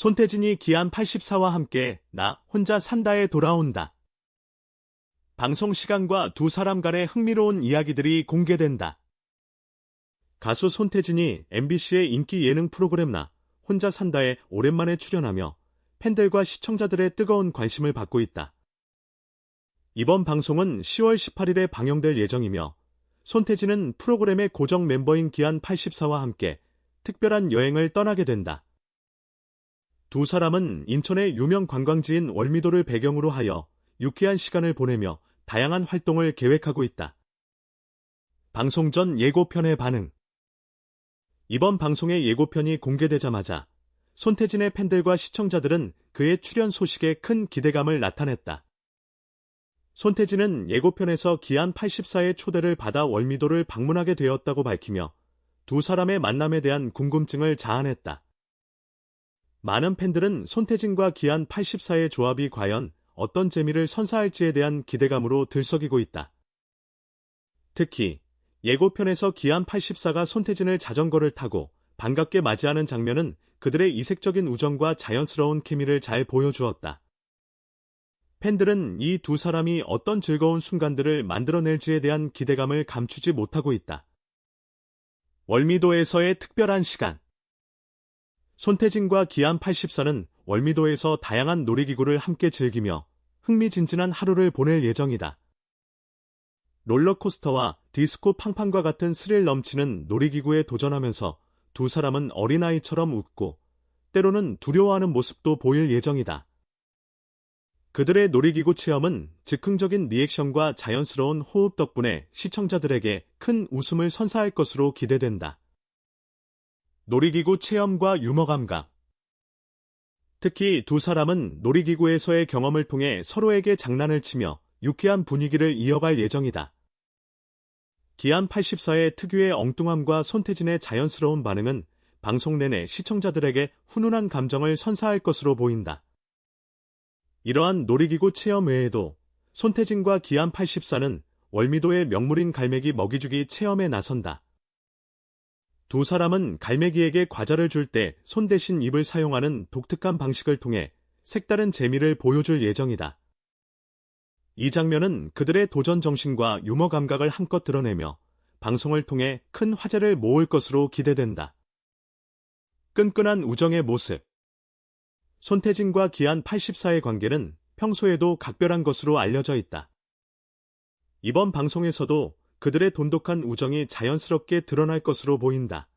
손태진이 기안 84와 함께 나 혼자 산다에 돌아온다. 방송 시간과 두 사람 간의 흥미로운 이야기들이 공개된다. 가수 손태진이 MBC의 인기 예능 프로그램 나 혼자 산다에 오랜만에 출연하며 팬들과 시청자들의 뜨거운 관심을 받고 있다. 이번 방송은 10월 18일에 방영될 예정이며 손태진은 프로그램의 고정 멤버인 기안 84와 함께 특별한 여행을 떠나게 된다. 두 사람은 인천의 유명 관광지인 월미도를 배경으로 하여 유쾌한 시간을 보내며 다양한 활동을 계획하고 있다. 방송 전 예고편의 반응 이번 방송의 예고편이 공개되자마자 손태진의 팬들과 시청자들은 그의 출연 소식에 큰 기대감을 나타냈다. 손태진은 예고편에서 기안 84의 초대를 받아 월미도를 방문하게 되었다고 밝히며 두 사람의 만남에 대한 궁금증을 자아냈다. 많은 팬들은 손태진과 기안 84의 조합이 과연 어떤 재미를 선사할지에 대한 기대감으로 들썩이고 있다. 특히 예고편에서 기안 84가 손태진을 자전거를 타고 반갑게 맞이하는 장면은 그들의 이색적인 우정과 자연스러운 케미를 잘 보여주었다. 팬들은 이 두 사람이 어떤 즐거운 순간들을 만들어낼지에 대한 기대감을 감추지 못하고 있다. 월미도에서의 특별한 시간 손태진과 기안 84는 월미도에서 다양한 놀이기구를 함께 즐기며 흥미진진한 하루를 보낼 예정이다. 롤러코스터와 디스코 팡팡과 같은 스릴 넘치는 놀이기구에 도전하면서 두 사람은 어린아이처럼 웃고 때로는 두려워하는 모습도 보일 예정이다. 그들의 놀이기구 체험은 즉흥적인 리액션과 자연스러운 호흡 덕분에 시청자들에게 큰 웃음을 선사할 것으로 기대된다. 놀이기구 체험과 유머 감각 특히 두 사람은 놀이기구에서의 경험을 통해 서로에게 장난을 치며 유쾌한 분위기를 이어갈 예정이다. 기안 84의 특유의 엉뚱함과 손태진의 자연스러운 반응은 방송 내내 시청자들에게 훈훈한 감정을 선사할 것으로 보인다. 이러한 놀이기구 체험 외에도 손태진과 기안 84는 월미도의 명물인 갈매기 먹이주기 체험에 나선다. 두 사람은 갈매기에게 과자를 줄 때 손 대신 입을 사용하는 독특한 방식을 통해 색다른 재미를 보여줄 예정이다. 이 장면은 그들의 도전 정신과 유머 감각을 한껏 드러내며 방송을 통해 큰 화제를 모을 것으로 기대된다. 끈끈한 우정의 모습 손태진과 기안 84의 관계는 평소에도 각별한 것으로 알려져 있다. 이번 방송에서도 그들의 돈독한 우정이 자연스럽게 드러날 것으로 보인다.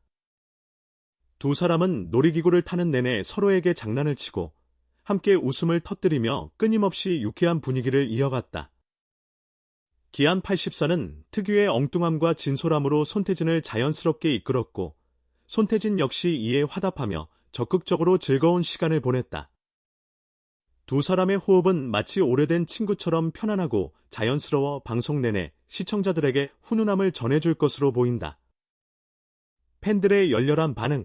두 사람은 놀이기구를 타는 내내 서로에게 장난을 치고 함께 웃음을 터뜨리며 끊임없이 유쾌한 분위기를 이어갔다. 기안 84는 특유의 엉뚱함과 진솔함으로 손태진을 자연스럽게 이끌었고 손태진 역시 이에 화답하며 적극적으로 즐거운 시간을 보냈다. 두 사람의 호흡은 마치 오래된 친구처럼 편안하고 자연스러워 방송 내내 시청자들에게 훈훈함을 전해줄 것으로 보인다. 팬들의 열렬한 반응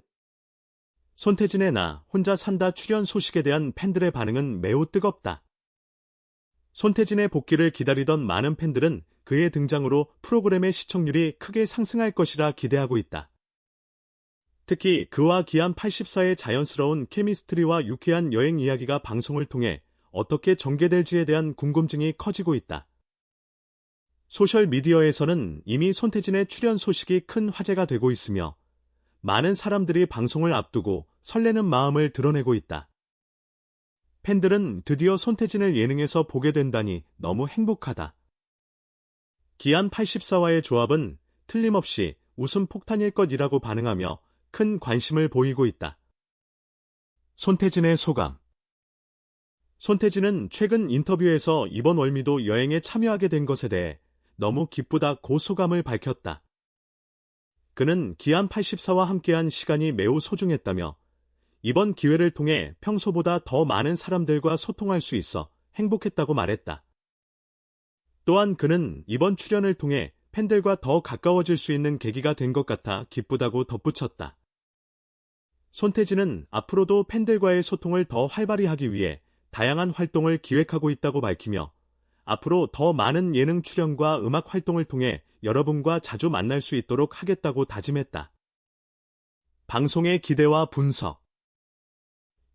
손태진의 나 혼자 산다 출연 소식에 대한 팬들의 반응은 매우 뜨겁다. 손태진의 복귀를 기다리던 많은 팬들은 그의 등장으로 프로그램의 시청률이 크게 상승할 것이라 기대하고 있다. 특히 그와 기안 84의 자연스러운 케미스트리와 유쾌한 여행 이야기가 방송을 통해 어떻게 전개될지에 대한 궁금증이 커지고 있다. 소셜미디어에서는 이미 손태진의 출연 소식이 큰 화제가 되고 있으며 많은 사람들이 방송을 앞두고 설레는 마음을 드러내고 있다. 팬들은 드디어 손태진을 예능에서 보게 된다니 너무 행복하다. 기안 84와의 조합은 틀림없이 웃음 폭탄일 것이라고 반응하며 큰 관심을 보이고 있다. 손태진의 소감 손태진은 최근 인터뷰에서 이번 월미도 여행에 참여하게 된 것에 대해 너무 기쁘다 고 소감을 밝혔다. 그는 기안 84와 함께한 시간이 매우 소중했다며 이번 기회를 통해 평소보다 더 많은 사람들과 소통할 수 있어 행복했다고 말했다. 또한 그는 이번 출연을 통해 팬들과 더 가까워질 수 있는 계기가 된 것 같아 기쁘다고 덧붙였다. 손태진은 앞으로도 팬들과의 소통을 더 활발히 하기 위해 다양한 활동을 기획하고 있다고 밝히며 앞으로 더 많은 예능 출연과 음악 활동을 통해 여러분과 자주 만날 수 있도록 하겠다고 다짐했다. 방송의 기대와 분석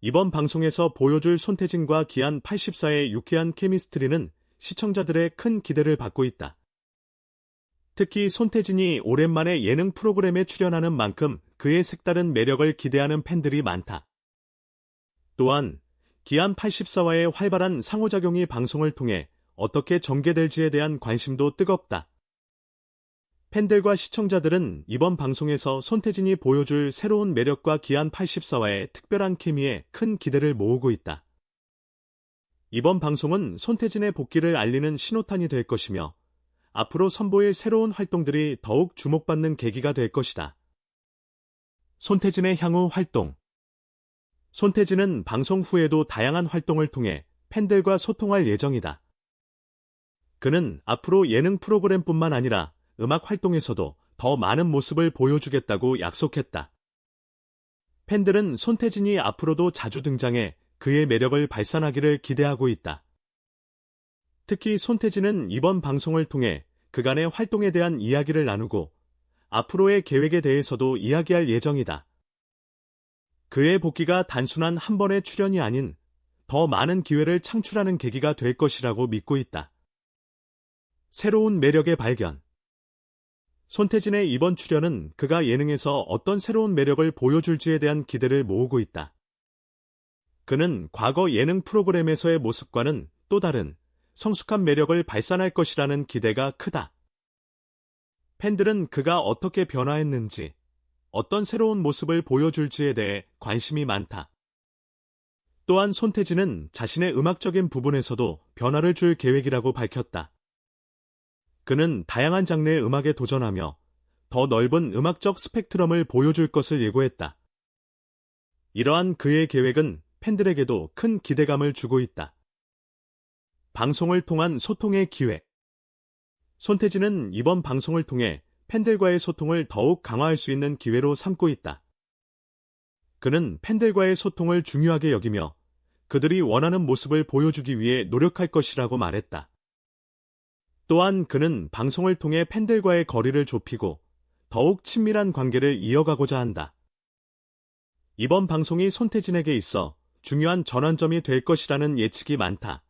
이번 방송에서 보여줄 손태진과 기안 84의 유쾌한 케미스트리는 시청자들의 큰 기대를 받고 있다. 특히 손태진이 오랜만에 예능 프로그램에 출연하는 만큼 그의 색다른 매력을 기대하는 팬들이 많다. 또한 기안 84와의 활발한 상호작용이 방송을 통해 어떻게 전개될지에 대한 관심도 뜨겁다. 팬들과 시청자들은 이번 방송에서 손태진이 보여줄 새로운 매력과 기안 84와의 특별한 케미에 큰 기대를 모으고 있다. 이번 방송은 손태진의 복귀를 알리는 신호탄이 될 것이며 앞으로 선보일 새로운 활동들이 더욱 주목받는 계기가 될 것이다. 손태진의 향후 활동 손태진은 방송 후에도 다양한 활동을 통해 팬들과 소통할 예정이다. 그는 앞으로 예능 프로그램뿐만 아니라 음악 활동에서도 더 많은 모습을 보여주겠다고 약속했다. 팬들은 손태진이 앞으로도 자주 등장해 그의 매력을 발산하기를 기대하고 있다. 특히 손태진은 이번 방송을 통해 그간의 활동에 대한 이야기를 나누고 앞으로의 계획에 대해서도 이야기할 예정이다. 그의 복귀가 단순한 한 번의 출연이 아닌 더 많은 기회를 창출하는 계기가 될 것이라고 믿고 있다. 새로운 매력의 발견 손태진의 이번 출연은 그가 예능에서 어떤 새로운 매력을 보여줄지에 대한 기대를 모으고 있다. 그는 과거 예능 프로그램에서의 모습과는 또 다른 성숙한 매력을 발산할 것이라는 기대가 크다. 팬들은 그가 어떻게 변화했는지, 어떤 새로운 모습을 보여줄지에 대해 관심이 많다. 또한 손태진은 자신의 음악적인 부분에서도 변화를 줄 계획이라고 밝혔다. 그는 다양한 장르의 음악에 도전하며 더 넓은 음악적 스펙트럼을 보여줄 것을 예고했다. 이러한 그의 계획은 팬들에게도 큰 기대감을 주고 있다. 방송을 통한 소통의 기회. 손태진은 이번 방송을 통해 팬들과의 소통을 더욱 강화할 수 있는 기회로 삼고 있다. 그는 팬들과의 소통을 중요하게 여기며 그들이 원하는 모습을 보여주기 위해 노력할 것이라고 말했다. 또한 그는 방송을 통해 팬들과의 거리를 좁히고 더욱 친밀한 관계를 이어가고자 한다. 이번 방송이 손태진에게 있어 중요한 전환점이 될 것이라는 예측이 많다.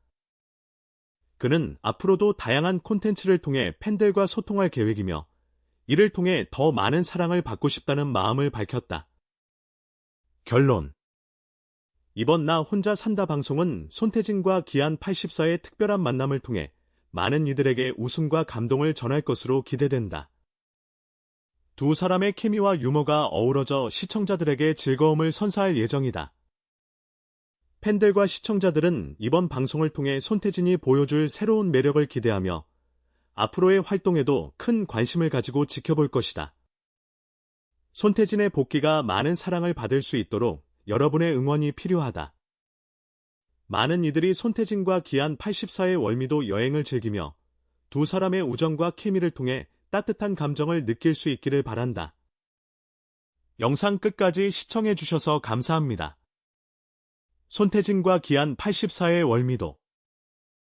그는 앞으로도 다양한 콘텐츠를 통해 팬들과 소통할 계획이며 이를 통해 더 많은 사랑을 받고 싶다는 마음을 밝혔다. 결론 이번 나 혼자 산다 방송은 손태진과 기안 84의 특별한 만남을 통해 많은 이들에게 웃음과 감동을 전할 것으로 기대된다. 두 사람의 케미와 유머가 어우러져 시청자들에게 즐거움을 선사할 예정이다. 팬들과 시청자들은 이번 방송을 통해 손태진이 보여줄 새로운 매력을 기대하며 앞으로의 활동에도 큰 관심을 가지고 지켜볼 것이다. 손태진의 복귀가 많은 사랑을 받을 수 있도록 여러분의 응원이 필요하다. 많은 이들이 손태진과 기안 84의 월미도 여행을 즐기며 두 사람의 우정과 케미를 통해 따뜻한 감정을 느낄 수 있기를 바란다. 영상 끝까지 시청해 주셔서 감사합니다. 손태진과 기안 84의 월미도